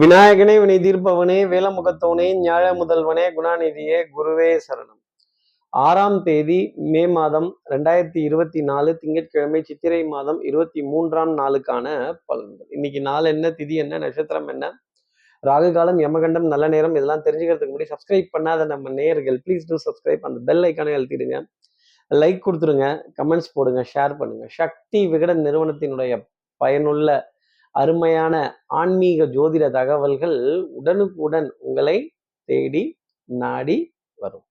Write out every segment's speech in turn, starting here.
விநாயகனே வினை தீர்ப்பவனே வேலமுகத்தவனே ஞாழ முதல்வனே குணாநிதியே குருவே சரணம். ஆறாம் தேதி மே மாதம் ரெண்டாயிரத்தி இருபத்தி நாலு திங்கட்கிழமை சித்திரை மாதம் இருபத்தி மூன்றாம் நாளுக்கான பலன்கள். இன்னைக்கு நாள் என்ன திதி என்ன நட்சத்திரம் என்ன? ராகு காலம் யமகண்டம் நல்ல நேரம் இதெல்லாம் தெரிஞ்சுக்கிறதுக்கு முன்னாடி சப்ஸ்கிரைப் பண்ணாத நம்ம நேயர்கள் ப்ளீஸ் டூ சப்ஸ்கிரைப் அந்த பெல் ஐக்கானை அழுத்திடுங்க. லைக் கொடுத்துருங்க கமெண்ட்ஸ் போடுங்க ஷேர் பண்ணுங்க. சக்தி விகடன் நிறுவனத்தினுடைய பயனுள்ள அருமையான ஆன்மீக ஜோதிட தகவல்கள் உடனுக்குடன் உங்களை தேடி நாடி வரும்.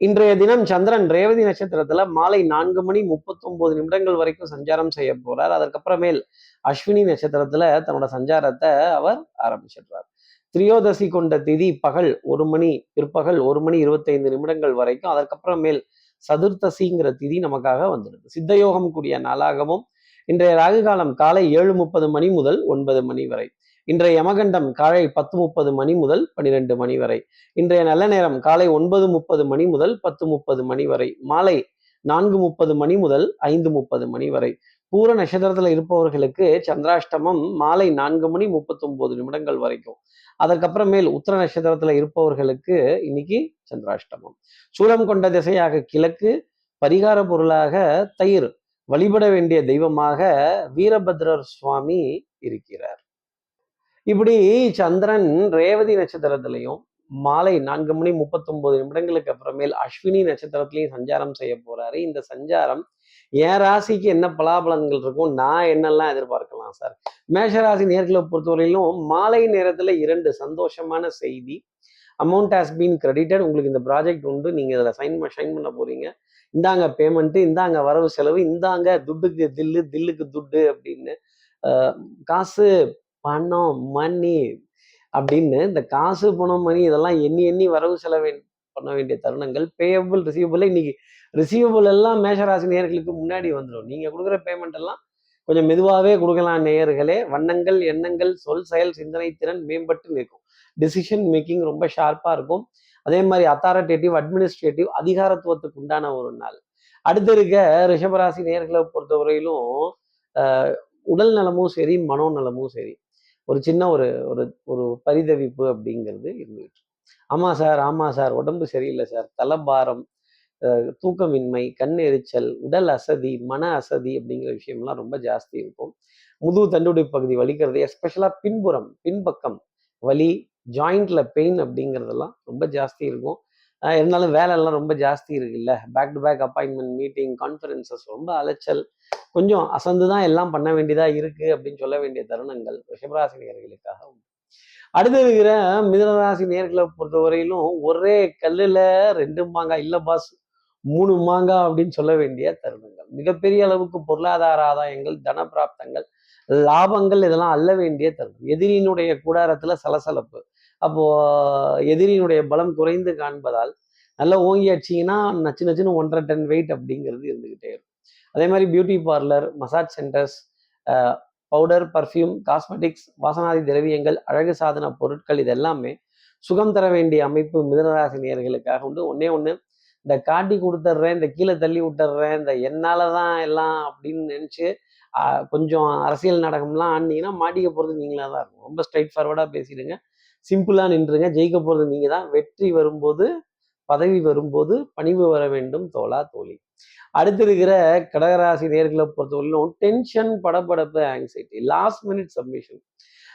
இன்றைய தினம் சந்திரன் ரேவதி நட்சத்திரத்துல மாலை நான்கு மணி முப்பத்தொன்பது நிமிடங்கள் வரைக்கும் சஞ்சாரம் செய்ய போறார். அதற்கப்புறமேல் அஸ்வினி நட்சத்திரத்துல தன்னோட சஞ்சாரத்தை அவர் ஆரம்பிச்சிடுறார். திரியோதசி கொண்ட திதி பகல் ஒரு மணி பிற்பகல் ஒரு மணி இருபத்தைந்து நிமிடங்கள் வரைக்கும் அதற்கப்புறமேல் சதுர்த்தசிங்கிற திதி நமக்காக வந்துடுது. சித்தயோகம் கூடிய நாளாகவும் இன்றைய ராகு காலம் காலை ஏழு முப்பது மணி முதல் ஒன்பது மணி வரை. இன்றைய யமகண்டம் காலை பத்து முப்பது மணி முதல் பன்னிரெண்டு மணி வரை. இன்றைய நல்ல நேரம் காலை ஒன்பது முப்பது மணி முதல் பத்து முப்பது மணி வரை. மாலை நான்கு முப்பது மணி முதல் ஐந்து முப்பது மணி வரை. பூர நட்சத்திரத்துல இருப்பவர்களுக்கு சந்திராஷ்டமம் மாலை நான்கு மணி முப்பத்தொன்பது நிமிடங்கள் வரைக்கும். அதற்கப்புறமேல் உத்தர நட்சத்திரத்துல இருப்பவர்களுக்கு இன்னைக்கு சந்திராஷ்டமம். சூலம் கொண்ட திசையாக கிழக்கு பரிகார பொருளாக தயிர் வழிபட வேண்டிய தெய்வமாக வீரபத்ரர் சுவாமி இருக்கிறார். இப்படி சந்திரன் ரேவதி நட்சத்திரத்திலையும் மாலை நான்கு மணி முப்பத்தொன்பது நிமிடங்களுக்கு அப்புறமேல் அஸ்வினி நட்சத்திரத்திலையும் சஞ்சாரம் செய்ய போறாரு. இந்த சஞ்சாரம் என் ராசிக்கு என்ன பலாபலன்கள் இருக்கும் நான் என்னெல்லாம் எதிர்பார்க்கலாம் சார்? மேஷராசி நேர்களை பொறுத்தவரையிலும் மாலை நேரத்துல இரண்டு சந்தோஷமான செய்தி. அமௌண்ட் ஹாஸ் பீன் கிரெடிட்டட் உங்களுக்கு இந்த ப்ராஜெக்ட் உண்டு. நீங்க இதில் சைன் ஷைன் பண்ண போறீங்க. இந்தாங்க பேமெண்ட்டு இந்தாங்க வரவு செலவு இந்தாங்க துட்டுக்கு தில்லு தில்லுக்கு துட்டு அப்படின்னு காசு பணம் மணி அப்படின்னு இந்த காசு பணம் மணி இதெல்லாம் எண்ணி எண்ணி வரவு செலவு பண்ண வேண்டிய தருணங்கள். பேயபிள் ரிசீவபிள் இன்னைக்கு ரிசீவபிள் எல்லாம் மேஷராசி நேர்களுக்கு முன்னாடி வந்துடும் நீங்க கொடுக்குற பேமெண்ட் எல்லாம் கொஞ்சம் மெதுவாகவே கொடுக்கலாம் நேயர்களே. வண்ணங்கள் எண்ணங்கள் சொல் செயல் சிந்தனை திறன் மேம்பட்டு நிற்கும். டிசிஷன் மேக்கிங் ரொம்ப ஷார்ப்பாக இருக்கும். அதே மாதிரி அத்தாரிட்டேட்டிவ் அட்மினிஸ்ட்ரேட்டிவ் அதிகாரத்துவத்துக்கு உண்டான ஒரு நாள். அடுத்து இருக்க ரிஷபராசி நேர்களை பொறுத்தவரையிலும் உடல் நலமும் சரி மனோநலமும் சரி. ஒரு சின்ன ஒரு ஒரு ஒரு பரிதவிப்பு அப்படிங்கிறது இருந்துகிட்டு ஆமாம் சார் ஆமாம் சார் உடம்பு சரியில்லை சார். தலபாரம் தூக்கமின்மை கண் எரிச்சல் உடல் அசதி மன அசதி அப்படிங்கிற விஷயம்லாம் ரொம்ப ஜாஸ்தி இருக்கும். முதுகு தண்டுடை பகுதி வலிக்கிறது எஸ்பெஷலாக பின்புறம் பின்பக்கம் வலி ஜாயிண்ட்ல பெயின் அப்படிங்கிறதெல்லாம் ரொம்ப ஜாஸ்தி இருக்கும். இருந்தாலும் வேலையெல்லாம் ரொம்ப ஜாஸ்தி இருக்குல்ல. Back to back appointment meeting conferences ரொம்ப அலைச்சல். கொஞ்சம் அசந்து தான் எல்லாம் பண்ண வேண்டியதாக இருக்கு அப்படின்னு சொல்ல வேண்டிய தருணங்கள் ரிஷபராசி நேர்களுக்காக உண்டு. அடுத்து இருக்கிற மிதனராசி நேர்களை பொறுத்தவரையிலும் ஒரே கல்லுல ரெண்டு மாங்காய் இல்ல பாஸ் மூணு மாங்காய் அப்படின்னு சொல்ல வேண்டிய தருணங்கள். மிகப்பெரிய அளவுக்கு பொருளாதார ஆதாயங்கள் தன பிராப்தங்கள் லாபங்கள் இதெல்லாம் அல்ல வேண்டிய தருணம். எதிரியினுடைய கூடாரத்தில் சலசலப்பு அப்போ எதிரியினுடைய பலம் குறைந்து காண்பதால் நல்லா ஓங்கி அடிச்சிங்கன்னா நச்சு நச்சுன்னு ஒன்றரை டன் வெயிட் அப்படிங்கிறது இருந்துகிட்டே இருக்கும். அதே மாதிரி beauty parlour massage centres powder perfume cosmetics வாசனாதி திரவியங்கள் அழகு சாதன பொருட்கள் இதெல்லாமே சுகம் தர வேண்டிய அமைப்பு மிதனராசி நேர்களுக்காக உண்டு. ஒன்னே ஒன்று இந்த காட்டி கொடுத்துட்றேன் இந்த கீழே தள்ளி விட்டுறேன் இந்த என்னால தான் எல்லாம் அப்படின்னு நினச்சி கொஞ்சம் அரசியல் நாடகம்லாம் ஆடினீங்கன்னா மாட்டிக்க போகிறது நீங்களாக தான் இருக்கும். ரொம்ப ஸ்ட்ரைட் ஃபார்வர்டாக பேசிடுங்க. சிம்பிளாக நின்றுங்க. ஜெயிக்க போகிறது நீங்கள் தான். வெற்றி வரும்போது பதவி வரும்போது பணிவு வர வேண்டும் தோலா தோழி. அடுத்து இருக்கிற கடகராசி நேர்களை பொறுத்தவரையிலும் tension படப்படப்பு anxiety last minute submission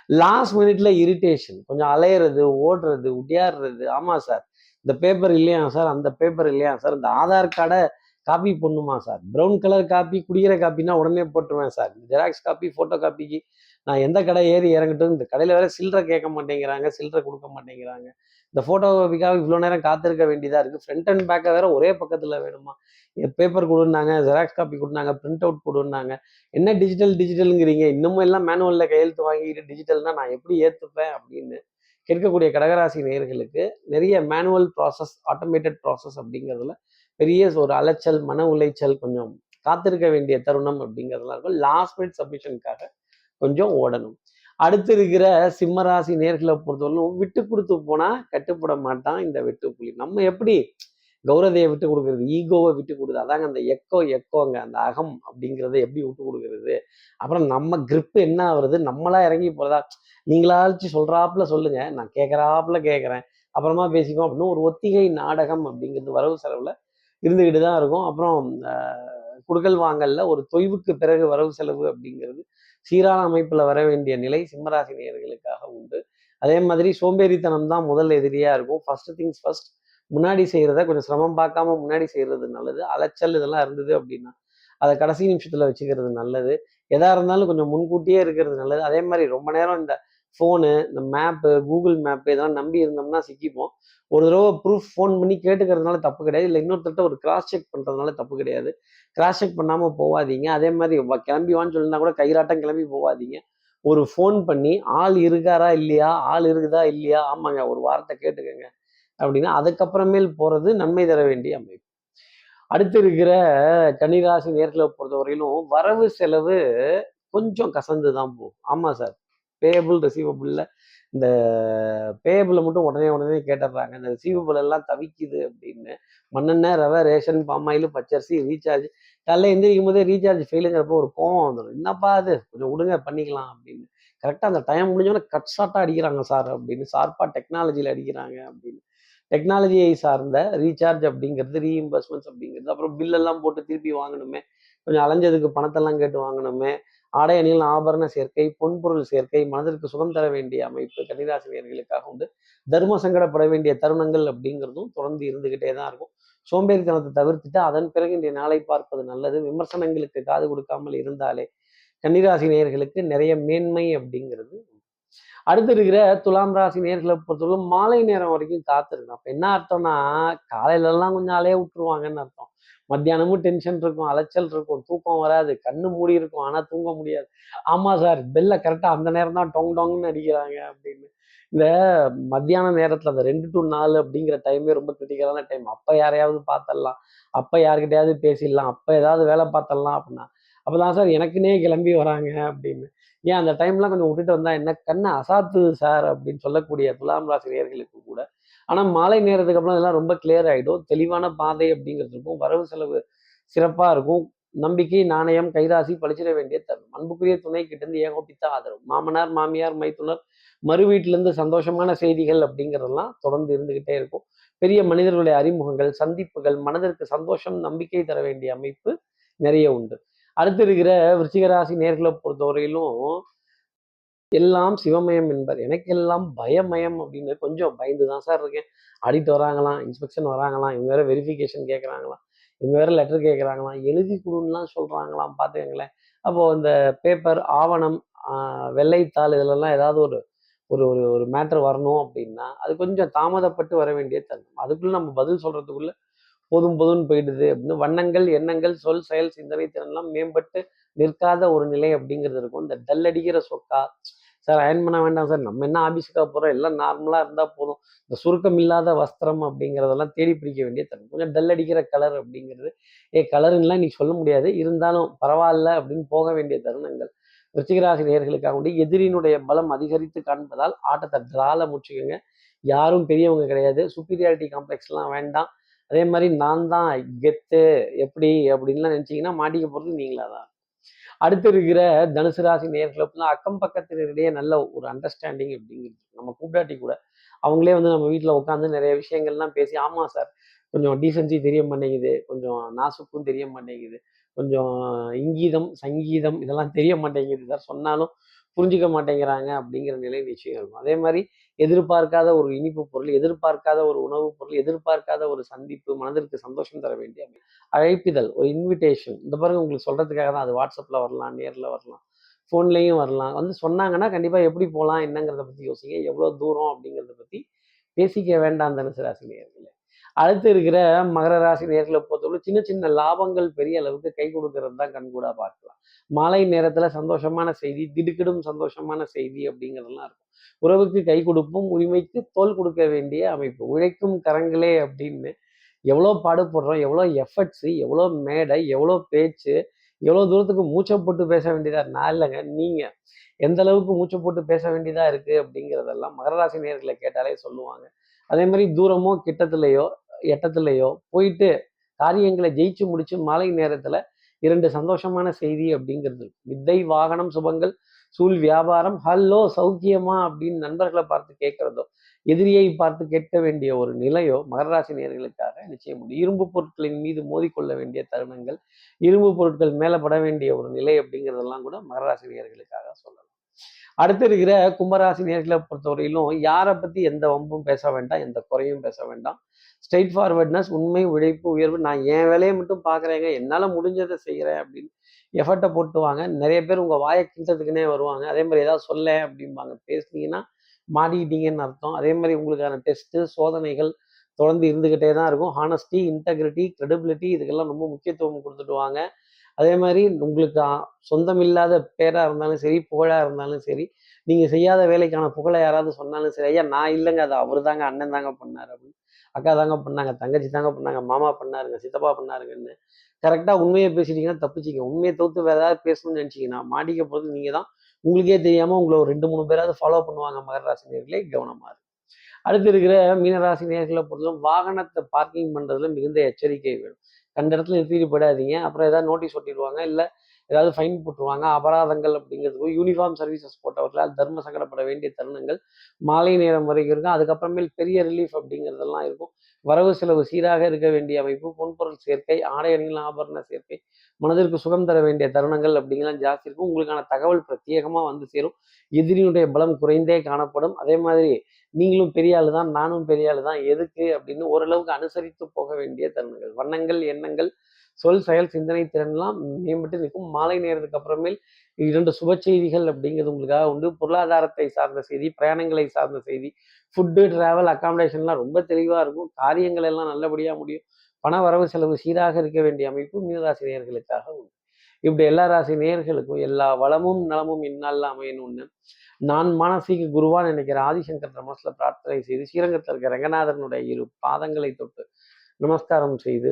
last மினிட்ல இரிட்டேஷன் கொஞ்சம் அலையிறது ஓடுறது உடையாடுறது. ஆமாம் சார் இந்த பேப்பர் இல்லையா சார் அந்த பேப்பர் இல்லையா சார் இந்த ஆதார் கார்டை காப்பி பண்ணுமா சார்? ப்ரௌன் கலர் காப்பி குடிக்கிற காப்பினா உடனே போட்டுருவேன் சார். ஜெராக்ஸ் காப்பி ஃபோட்டோ காப்பிக்கு நான் எந்த கடை ஏறி இறங்கட்டும் இந்த கடையில் வேற சில்லறை கேட்க மாட்டேங்கிறாங்க சில்லற கொடுக்க மாட்டேங்கிறாங்க. இந்த ஃபோட்டோ காப்பிக்காக இவ்வளோ நேரம் காத்திருக்க வேண்டியதாக இருக்குது ஃப்ரண்ட் அண்ட் பேக்கை வேற ஒரே பக்கத்தில் வேணுமா? பேப்பர் கொடுன்னாங்க ஜெராக்ஸ் காப்பி கொடுனாங்க பிரிண்ட் அவுட் கொடுன்னாங்க என்ன டிஜிட்டல் டிஜிட்டலுங்கிறீங்க இன்னமும் எல்லாம் மேனுவலில் கையெழுத்து வாங்கிட்டு டிஜிட்டல்னால் நான் எப்படி ஏற்றுப்பேன் அப்படின்னு இருக்கக்கூடிய கடகராசி நேர்களுக்கு நிறைய மேனுவல் ப்ராசஸ் ஆட்டோமேட்டட் ப்ராசஸ் அப்படிங்கிறதுல பெரிய ஒரு அலைச்சல் மன உளைச்சல் கொஞ்சம் காத்திருக்க வேண்டிய தருணம் அப்படிங்கிறதுலாம் இருக்கும். லாஸ்ட் மினிட் சப்மிஷனுக்காக கொஞ்சம் ஓடணும். அடுத்து இருக்கிற சிம்மராசி நேர்களை பொறுத்தவரைக்கும் விட்டு கொடுத்து போனா கட்டுப்பட மாட்டான் இந்த வெட்டு புள்ளி நம்ம எப்படி கௌரதையை விட்டு கொடுக்கறது ஈகோவை விட்டு கொடுக்குறது. அதாங்க அந்த எக்கோ எக்கோங்க அந்த அகம் அப்படிங்கிறத எப்படி விட்டு கொடுக்கறது? அப்புறம் நம்ம கிரிப்பு என்ன ஆகுறது? நம்மளா இறங்கி போறதா? நீங்களாச்சும் சொல்றாப்புல சொல்லுங்க. நான் கேட்கறாப்புல கேட்குறேன் அப்புறமா பேசிப்போம் அப்படின்னு ஒரு ஒத்திகை நாடகம் அப்படிங்கிறது வரவு செலவுல இருந்துகிட்டு தான் இருக்கும். அப்புறம் குடுக்கல் வாங்கல்ல ஒரு தொய்வுக்கு பிறகு வரவு செலவு அப்படிங்கிறது சீரான அமைப்புல வர வேண்டிய நிலை சிம்மராசி நேயர்களுக்காக உண்டு. அதே மாதிரி சோம்பேறித்தனம் தான் முதல் எதிரியா இருக்கும். ஃபர்ஸ்ட் திங்ஸ் ஃபர்ஸ்ட் முன்னாடி செய்கிறத கொஞ்சம் சிரமம் பார்க்காம முன்னாடி செய்கிறது நல்லது. அலைச்சல் இதெல்லாம் இருந்தது அப்படின்னா அதை கடைசி நிமிஷத்தில் வச்சுக்கிறது நல்லது. எதாக இருந்தாலும் கொஞ்சம் முன்கூட்டியே இருக்கிறது நல்லது. அதே மாதிரி ரொம்ப நேரம் இந்த ஃபோனு இந்த மேப்பு கூகுள் மேப்பு இதெல்லாம் நம்பி இருந்தோம்னா சிக்கிப்போம். ஒரு தடவை ப்ரூஃப் ஃபோன் பண்ணி கேட்டுக்கிறதுனால தப்பு கிடையாது. இல்லை இன்னொருத்தட்ட ஒரு கிராஸ் செக் பண்ணுறதுனால தப்பு கிடையாது. கிராஸ் செக் பண்ணாமல் போகாதீங்க அதே மாதிரி கிளம்பி வான்னு சொல்லியிருந்தா கூட கைராட்டம் கிளம்பி போகாதீங்க ஒரு ஃபோன் பண்ணி ஆள் இருக்காரா இல்லையா? ஆள் இருக்குதா இல்லையா? ஆமாங்க ஒரு வார்த்தை கேட்டுக்கோங்க. அப்படின்னா அதுக்கப்புறமேல் போகிறது நன்மை தர வேண்டிய அமைப்பு. அடுத்து இருக்கிற கன்னிராசி நேர்களை பொறுத்தவரையிலும் வரவு செலவு கொஞ்சம் கசந்து தான் போகும். ஆமாம் சார். பேபிள் ரிசீவபிளில் இந்த பேபிளை மட்டும் உடனே உடனே கேட்டுடுறாங்க. இந்த ரிசீவபிள் எல்லாம் தவிக்குது அப்படின்னு. மண்ணெண்ணெய் ரவை ரேஷன் பாமாயில் பச்சரிசி ரீசார்ஜ் காலையில் எந்திரிக்கும் போதே ரீசார்ஜ் ஃபெயிலுங்கிறப்போ ஒரு கோவம் வந்துடும் என்னப்பா அது கொஞ்சம் விடுங்க பண்ணிக்கலாம் அப்படின்னு. கரெக்டாக அந்த டைம் முடிஞ்சோடனே கட் ஷார்ட்டாக அடிக்கிறாங்க சார் அப்படின்னு. ஷார்ப்பாக டெக்னாலஜியில் அடிக்கிறாங்க அப்படின்னு. டெக்னாலஜியை சார்ந்த ரீசார்ஜ் அப்படிங்கிறது ரீஇம்பர்ஸ்மெண்ட்ஸ் அப்படிங்கிறது அப்புறம் பில்லெல்லாம் போட்டு திருப்பி வாங்கணுமே. கொஞ்சம் அலைஞ்சதுக்கு பணத்தெல்லாம் கேட்டு வாங்கணுமே. ஆடை அணியில் ஆபரண சேர்க்கை பொன்பொருள் சேர்க்கை மனதிற்கு சுகம் தர வேண்டிய அமைப்பு கன்னிராசினியர்களுக்காக உண்டு. தர்ம சங்கடப்பட வேண்டிய தருணங்கள் அப்படிங்கிறதும் தொடர்ந்து இருந்துகிட்டே தான் இருக்கும். சோம்பேறித்தனத்தை தவிர்த்துட்டு அதன் பிறகு இன்றைய நாளை பார்ப்பது நல்லது. விமர்சனங்களுக்கு காது கொடுக்காமல் இருந்தாலே கன்னிராசி நேயர்களுக்கு நிறைய மேன்மை அப்படிங்கிறது அடுத்து இருக்கிற துலாம் ராசி நேர்களை பொறுத்தவரை மாலை நேரம் வரைக்கும் காத்திருக்கணும் அப்ப என்ன அர்த்தம்னா காலையில எல்லாம் கொஞ்சம் அலைய விட்டுருவாங்கன்னு அர்த்தம். மத்தியானமும் டென்ஷன் இருக்கும் அலைச்சல் இருக்கும் தூக்கம் வராது கண்ணு மூடி இருக்கும் ஆனா தூங்க முடியாது. ஆமா சார் பெல்லை கரெக்டா அந்த நேரம் தான் டொங் டொங்னு அடிக்கிறாங்க அப்படின்னு. இந்த மத்தியான நேரத்துல அந்த ரெண்டு டு நாலு அப்படிங்கிற டைமே ரொம்ப கிரிட்டிக்கலான டைம் அப்ப யாரையாவது பார்த்துடலாம். அப்ப யார்கிட்டயாவது பேசிடலாம். அப்ப ஏதாவது வேலை பார்த்தரலாம் அப்படின்னா அப்போதான் சார் எனக்குன்னே கிளம்பி வராங்க அப்படின்னு. ஏன் அந்த டைம்லாம் கொஞ்சம் விட்டுட்டு வந்தால் என்ன? கண்ணை அசாத்துது சார் அப்படின்னு சொல்லக்கூடிய துலாம் ராசி கூட. ஆனால் மாலை நேரத்துக்கு அப்புறம் இதெல்லாம் ரொம்ப கிளியர் ஆகிடும் தெளிவான பாதை அப்படிங்கிறது இருக்கும். வரவு செலவு சிறப்பாக இருக்கும். நம்பிக்கை நாணயம் கைராசி பழிச்சிட வேண்டிய தருணம் அன்புக்குரிய துணை கிட்டேருந்து ஏகோபித்த ஆதரவு. மாமனார் மாமியார் மைத்துனர் மறு வீட்டிலேருந்து சந்தோஷமான செய்திகள் அப்படிங்கிறதெல்லாம் தொடர்ந்து இருந்துக்கிட்டே இருக்கும். பெரிய மனிதர்களுடைய அறிமுகங்கள் சந்திப்புகள் மனதிற்கு சந்தோஷம் நம்பிக்கை தர வேண்டிய அமைப்பு நிறைய உண்டு. அடுத்து இருக்கிற விருச்சிகராசி நேர்களை பொறுத்தவரையிலும் எல்லாம் சிவமயம் என்பர். எனக்கெல்லாம் பயமயம் அப்படின்னு கொஞ்சம் பயந்து தான் சார் இருக்கேன். ஆடிட் வராங்களாம் இன்ஸ்பெக்ஷன் வராங்களாம் இவங்க வேற வெரிஃபிகேஷன் கேட்குறாங்களாம் இவங்க வேற லெட்டர் கேட்குறாங்களாம் எழுதி கொடுன்னுலாம் சொல்கிறாங்களாம் பார்த்துக்கங்களேன் அப்போது இந்த பேப்பர் ஆவணம் வெள்ளைத்தாள் இதிலெல்லாம் ஏதாவது ஒரு ஒரு ஒரு ஒரு மேட்டர் வரணும் அப்படின்னா அது கொஞ்சம் தாமதப்பட்டு வர வேண்டிய தருணம். அதுக்குள்ளே நம்ம பதில் சொல்கிறதுக்குள்ளே போதும் போதும்னு போயிடுது அப்படின்னு வண்ணங்கள் எண்ணங்கள் சொல் செயல் சிந்தனை திறன்லாம் மேம்பட்டு நிற்காத ஒரு நிலை அப்படிங்கிறது இருக்கும். இந்த டல் அடிக்கிற சொக்கா சார் அயன் பண்ண வேண்டாம் சார் நம்ம என்ன ஆபீஸுக்காக போகிறோம் எல்லாம் நார்மலாக இருந்தால் போதும். இந்த சுருக்கம் இல்லாத வஸ்திரம் அப்படிங்கிறதெல்லாம் தேடி பிடிக்க வேண்டிய தருணம். கொஞ்சம் டல் அடிக்கிற கலர் அப்படிங்கிறது ஏ கலருங்கெல்லாம் இன்னைக்கு சொல்ல முடியாது. இருந்தாலும் பரவாயில்ல அப்படின்னு போக வேண்டிய தருணங்கள். விருச்சிகராசி நேர்களுக்காக உண்டு எதிரினுடைய பலம் அதிகரித்து காண்பதால் ஆட்டத்தை டிரால முடிச்சுக்கோங்க. யாரும் பெரியவங்க கிடையாது. சுப்பீரியாரிட்டி காம்ப்ளெக்ஸ்லாம் வேண்டாம். அதே மாதிரி நான் தான் கெத்து எப்படி அப்படின்லாம் நினைச்சீங்கன்னா மாட்டிக்க போகிறது நீங்களா தான். அடுத்து இருக்கிற தனுசு ராசி நேர்களை அக்கம் பக்கத்தினரிடையே நல்ல ஒரு அண்டர்ஸ்டாண்டிங் அப்படிங்கிறது. நம்ம கூப்பிடாட்டி கூட அவங்களே வந்து நம்ம வீட்டில் உட்காந்து நிறைய விஷயங்கள்லாம் பேசி ஆமாம் சார் கொஞ்சம் டீசென்சி தெரிய மாட்டேங்குது கொஞ்சம் நாசுக்கும் தெரிய மாட்டேங்குது கொஞ்சம் இங்கீதம் சங்கீதம் இதெல்லாம் தெரிய மாட்டேங்குது சார் சொன்னாலும் புரிஞ்சுக்க மாட்டேங்கிறாங்க அப்படிங்கிற நிலை நிச்சயம் இருக்கும். அதே மாதிரி எதிர்பார்க்காத ஒரு இனிப்பு பொருள் எதிர்பார்க்காத ஒரு உணவுப் பொருள் எதிர்பார்க்காத ஒரு சந்திப்பு மனதிற்கு சந்தோஷம் தர வேண்டிய அழைப்பிதழ் ஒரு இன்விடேஷன் இந்த பாருங்க உங்களுக்கு சொல்றதுக்காக தான் அது வாட்ஸ்அப்பில் வரலாம் நேரில் வரலாம் ஃபோன்லேயும் வரலாம். வந்து சொன்னாங்கன்னா கண்டிப்பாக எப்படி போகலாம் என்னங்கிறத பற்றி யோசிங்க. எவ்வளோ தூரம் அப்படிங்கிறத பற்றி பேசிக்க வேண்டாம் தனுசு ராசி நேயர்களே அடுத்து இருக்கிற மகர ராசி நேர்களை பொறுத்தவரை சின்ன சின்ன லாபங்கள் பெரிய அளவுக்கு கை கொடுக்கறது தான் கண்கூடா பார்க்கலாம். மாலை நேரத்துல சந்தோஷமான செய்தி திடுக்கிடும் சந்தோஷமான செய்தி அப்படிங்கிறதெல்லாம் இருக்கும். உறவுக்கு கை கொடுப்பும் உரிமைக்கு தோல் கொடுக்க வேண்டிய அமைப்பு. உழைக்கும் கரங்களே அப்படின்னு எவ்வளோ பாடுபடுறோம் எவ்வளோ எஃபர்ட்ஸு எவ்வளோ மேடை எவ்வளோ பேச்சு எவ்வளோ தூரத்துக்கு மூச்சை போட்டு பேச வேண்டியதா நான் இல்லைங்க நீங்க. எந்த அளவுக்கு மூச்சை போட்டு பேச வேண்டியதா இருக்கு அப்படிங்கிறதெல்லாம் மகர ராசி நேர்களை கேட்டாலே சொல்லுவாங்க. அதே மாதிரி தூரமோ கிட்டத்துலையோ எட்டத்துலையோ போயிட்டு காரியங்களை ஜெயிச்சு முடிச்சு மாலை நேரத்துல இரண்டு சந்தோஷமான செய்தி அப்படிங்கிறது வித்தை வாகனம் சுபங்கள் சூழ் வியாபாரம் ஹல்லோ சௌக்கியமா அப்படின்னு நண்பர்களை பார்த்து கேட்கறதோ எதிரியை பார்த்து கேட்க வேண்டிய ஒரு நிலையோ மகர ராசி நிச்சயம் உண்டு. இரும்பு பொருட்களின் மீது மோதிக்கொள்ள வேண்டிய தருணங்கள் இரும்பு பொருட்கள் மேலே பட வேண்டிய ஒரு நிலை அப்படிங்கிறதெல்லாம் கூட மகர ராசி சொல்லலாம். அடுத்து இருக்கிற கும்பராசி நேர்களை பொறுத்தவரையிலும் யாரை பத்தி எந்த வம்பும் பேச வேண்டாம் எந்த குறையும் பேச வேண்டாம். ஸ்ட்ரெயிட் ஃபார்வர்ட்னஸ் உண்மை உழைப்பு உயர்வு. நான் என் வேலையை மட்டும் பார்க்குறேங்க. என்னால் முடிஞ்சதை செய்கிறேன் அப்படின்னு எஃபர்ட்டை போட்டுவாங்க நிறைய பேர் உங்கள் வாயை கிண்டதுக்குன்னே வருவாங்க. அதே மாதிரி ஏதாவது சொல்ல அப்படிம்பாங்க. பேசுனீங்கன்னா மாடிக்கிட்டீங்கன்னு அர்த்தம். அதே மாதிரி உங்களுக்கான டெஸ்ட்டு சோதனைகள் தொடர்ந்து இருந்துக்கிட்டே தான் இருக்கும். ஹானஸ்டி இன்டெகிரிட்டி க்ரெடிபிலிட்டி இதுக்கெல்லாம் ரொம்ப முக்கியத்துவம் கொடுத்துட்டு வாங்க. அதே மாதிரி உங்களுக்கு சொந்தம் சொந்தமில்லாத பேராக இருந்தாலும் சரி புகழாக இருந்தாலும் சரி நீங்கள் செய்யாத வேலைக்கான புகழை யாராவது சொன்னாலும் சரி ஐயா நான் இல்லைங்க. அது அவர் தாங்க அண்ணன் தாங்க பண்ணார் அப்படின்னு அக்கா தாங்க பண்ணாங்க தங்கச்சி தாங்க பண்ணாங்க மாமா பண்ணாருங்க சித்தப்பா பண்ணாருங்கன்னு கரெக்டாக உண்மையை பேசிட்டீங்கன்னா தப்பிச்சிங்க. உண்மையை தவிர்த்து வேற ஏதாவது பேசணும்னு நினச்சிங்கன்னா மாட்டிக்க போது நீங்கள் தான் உங்களுக்கே தெரியாமல் உங்களை ஒரு ரெண்டு மூணு பேராவது ஃபாலோ பண்ணுவாங்க மகர ராசி நேர்களே கவனமாக இருக்கு அடுத்து இருக்கிற மீனராசி நேர்களை பொறுத்தவரை வாகனத்தை பார்க்கிங் பண்ணுறதுல மிகுந்த எச்சரிக்கை வேணும். கண்ட இடத்துல நிறுத்திட்டு போயிடாதீங்க. அப்புறம் ஏதாவது நோட்டீஸ் ஒட்டிடுவாங்க. இல்லை ஏதாவது ஃபைன் போட்டுருவாங்க அபராதங்கள் அப்படிங்கிறதுக்கு யூனிஃபார்ம் சர்வீசஸ் போட்டவர்களால் தர்ம சங்கடப்பட வேண்டிய தருணங்கள் மாலை நேரம் வரைக்கும் இருக்கும். அதுக்கப்புறமேல் பெரிய ரிலீஃப் அப்படிங்கிறதெல்லாம் இருக்கும். வரவு செலவு சீராக இருக்க வேண்டிய அமைப்பு பொன்பொருள் சேர்க்கை ஆடை அணிகள் ஆபரண சேர்க்கை மனதிற்கு சுகம் தர வேண்டிய தருணங்கள் அப்படிங்கலாம் ஜாஸ்தி இருக்கும். உங்களுக்கான தகவல் பிரத்யேகமாக வந்து சேரும். எதிரியுடைய பலம் குறைந்தே காணப்படும். அதே மாதிரி நீங்களும் பெரிய ஆளு தான் நானும் பெரிய ஆளு தான் எதுக்கு அப்படின்னு ஓரளவுக்கு அனுசரித்து போக வேண்டிய தருணங்கள். வண்ணங்கள் எண்ணங்கள் சொல் செயல் சிந்தனை திறன்லாம் மேம்பட்டு நிற்கும். மாலை நேரத்துக்கு அப்புறமேல் இரண்டு சுப செய்திகள் அப்படிங்கிறது உங்களுக்காக உண்டு. பொருளாதாரத்தை சார்ந்த செய்தி பிரயாணங்களை சார்ந்த செய்தி ஃபுட்டு டிராவல் அக்காமடேஷன்லாம் ரொம்ப தெளிவாக இருக்கும். காரியங்கள் எல்லாம் நல்லபடியாக முடியும். பண வரவு செலவு சீராக இருக்க வேண்டிய அமைப்பு மீனராசி நேயர்களுக்காக உண்டு. இப்படி எல்லா ராசி நேயர்களுக்கும் எல்லா வளமும் நலமும் இந்நாளில் அமையணும்னு நான் மானசீக குருவா நினைக்கிற ஆதிசங்கர் மனசுல பிரார்த்தனை செய்து ஸ்ரீரங்கத்தில் இருக்க ரங்கநாதனுடைய இரு பாதங்களை தொட்டு நமஸ்காரம் செய்து